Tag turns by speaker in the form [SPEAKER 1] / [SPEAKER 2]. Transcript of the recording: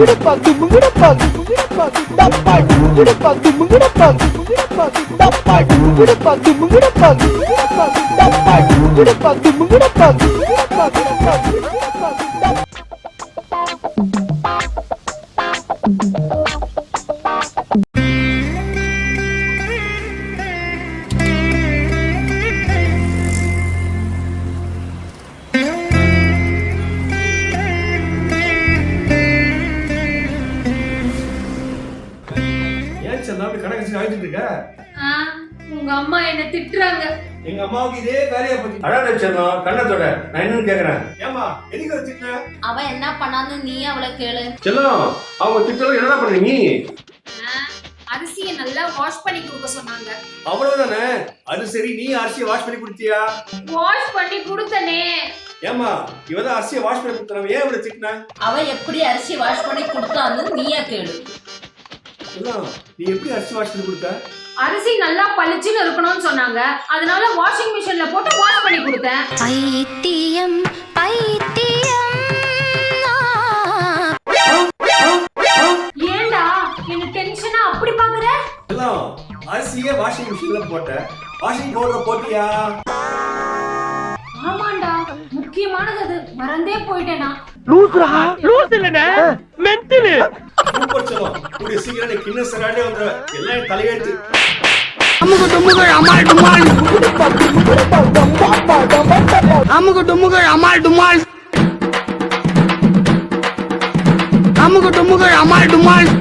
[SPEAKER 1] முங்குடப்பா முங்குடப்பா முங்குடப்பா டப்பா முங்குடப்பா முங்குடப்பா முங்குடப்பா டப்பா முங்குடப்பா முங்குடப்பா முங்குடப்பா டப்பா முங்குடப்பா முங்குடப்பா முங்குடப்பா
[SPEAKER 2] சந்தா அப்படி கணக்கு ஆகிட்டு இருக்க?
[SPEAKER 3] ஆ, உங்க அம்மா என்ன திட்டுறாங்க.
[SPEAKER 2] எங்க அம்மாவுக்கு இதே வேலையா போச்சு அழாத சந்தம் கண்ணத்தோட நான் என்னன்னு கேக்குறேன். ஏமா எதுக்கு அதை திட்டின
[SPEAKER 4] அவ என்ன பண்ணான்னு நீ அவளை கேளு.
[SPEAKER 2] செல்லம் அவங்க திட்டம் நீ?
[SPEAKER 3] ஆ, அரிசியை நல்லா வாஷ் பண்ணி கொடுக்க சொன்னாங்க.
[SPEAKER 2] அவ்வளவுதானே? அது சரி நீ அரிசியை வாஷ் பண்ணி கொடுத்தியா?
[SPEAKER 3] வாஷ் பண்ணி கொடுத்தனே.
[SPEAKER 2] ஏமா இவதான் அரிசியை வாஷ் பண்ணி கொடுத்தனவ ஏன் இவளை திட்டின?
[SPEAKER 4] அவ எப்படி அரிசி வாஷ் பண்ணி கொடுத்தான்னு நீயே கேளு.
[SPEAKER 2] நீ எப்படி அரிசி வாஷ் பண்ணி கொடுத்த?
[SPEAKER 3] அரிசி நல்லா பளிச்சுன்னு இருக்கணும்னு சொன்னாங்க. அதனால வாஷிங் மிஷின்ல போட்டு வாஷ் பண்ணி கொடுத்தேன்.
[SPEAKER 5] பைத்தியம் பைத்தியம்.
[SPEAKER 3] ஏன்டா என்ன டென்ஷனா அப்படி பாக்குற?
[SPEAKER 2] செல்லம் அரிசியே வாஷிங் மிஷின்ல போட்ட. வாஷிங் பவுடர் போட்டியா?
[SPEAKER 3] ஆமாண்டா முக்கியமானது அது. மறந்தே போயிட்டேனா?
[SPEAKER 2] சூப்பர் செல்லம் கூடிய சீக்கிரம் நீ கிண்ண சராடே வந்துடுவ எல்லாம் தலையெழுத்து.
[SPEAKER 6] அமுகு டுமுகள் அமால் டுமால். அமுக அமால் டுமால். டுமுகள் அமால் டுமால்.